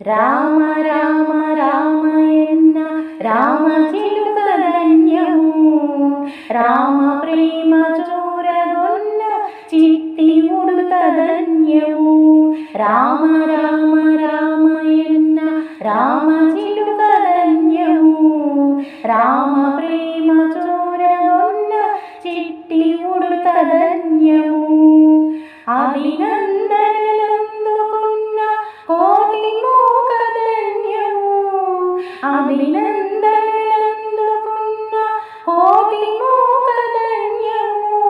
രാമ രാമ രാമ എന്ന രാമ ചിലുകധന്യമൂ രാമ പ്രേമ ചൂരകൊന്ന ചിത്തിയുടുതധന്യമൂ രാമ രാമ രാമ എന്ന രാമ ചിലുകധന്യമൂ രാമ പ്രേമ ചൂരകൊന്ന ചിത്തിയുടുതധന്യമൂ അഭിനന്ദ అభినందనలందుకున్న కోటి మోక ధన్యము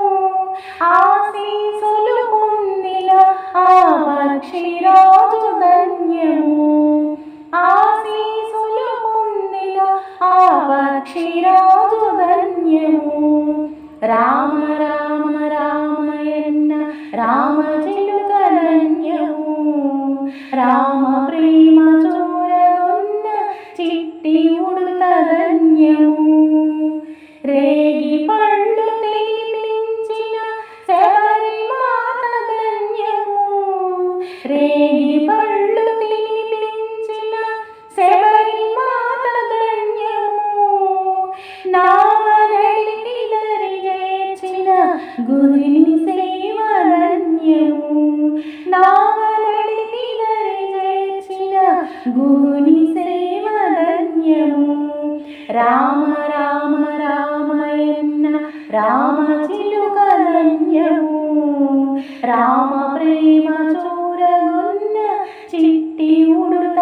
ఆశీసులు పొందిన ఆ పక్షిరాజు ధన్యము ఆశీసులు పొందిన ఆ పక్షిరాజు ధన్యము రామ రామ రామయన్న రామ చిలుక ధన్యము రామ ప్రేమ రేగి పళ్ళు తినిపించిన శబరి మాత ధన్యము. నావలడికి దరి చేర్చిన గురిని సేవ ధన్యము నావలడికి దరి చేర్చిన గుని సేవ ధన్యము రామ రామ రామయన్న రామ చిలుక ధన్యము. రామ ప్రేమ చూ ഉറങ്ങുന്ന ചിട്ടിയുടുതഞ്ഞമൂ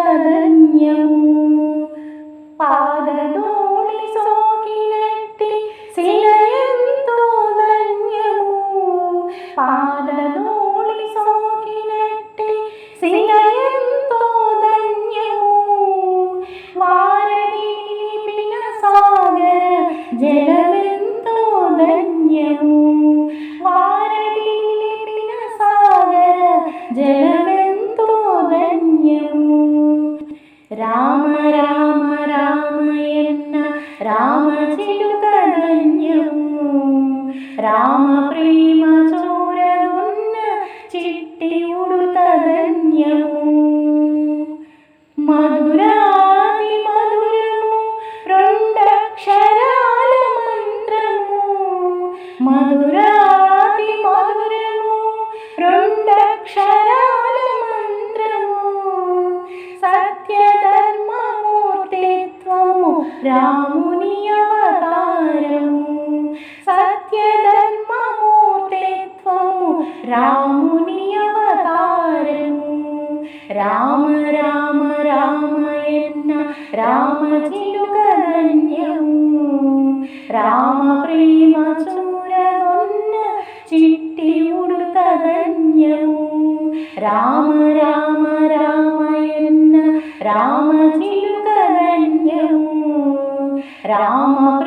പാദതോളി സോകിനത്തി സിലയന്തോ ധന്യമൂ പാദതോളി സോകിനത്തി സിലയന്തോ ധന്യമൂ വാരവീ പിന സാഗര ജല రామ రామ రామయన్న రామ చిలుక ధన్యము. రామ ప్రేమ చూరగున్న చిట్టి ఉడుత ధన్యము. మధురాతి మధురము రెండక్షరాల మంత్రము. మధురాతి మధురము రెండక్షరాల ధర్మమూర్తిత్వము రాముని అవతారము సత్య ధర్మమూర్తిత్వము రాముని అవతారము రామ రామ రామయన్న రామ చిలుక ధన్యము రామ ప్రేమ చూరగొన్న చిట్టి ఉడుత ధన్యము రామ రామ రామ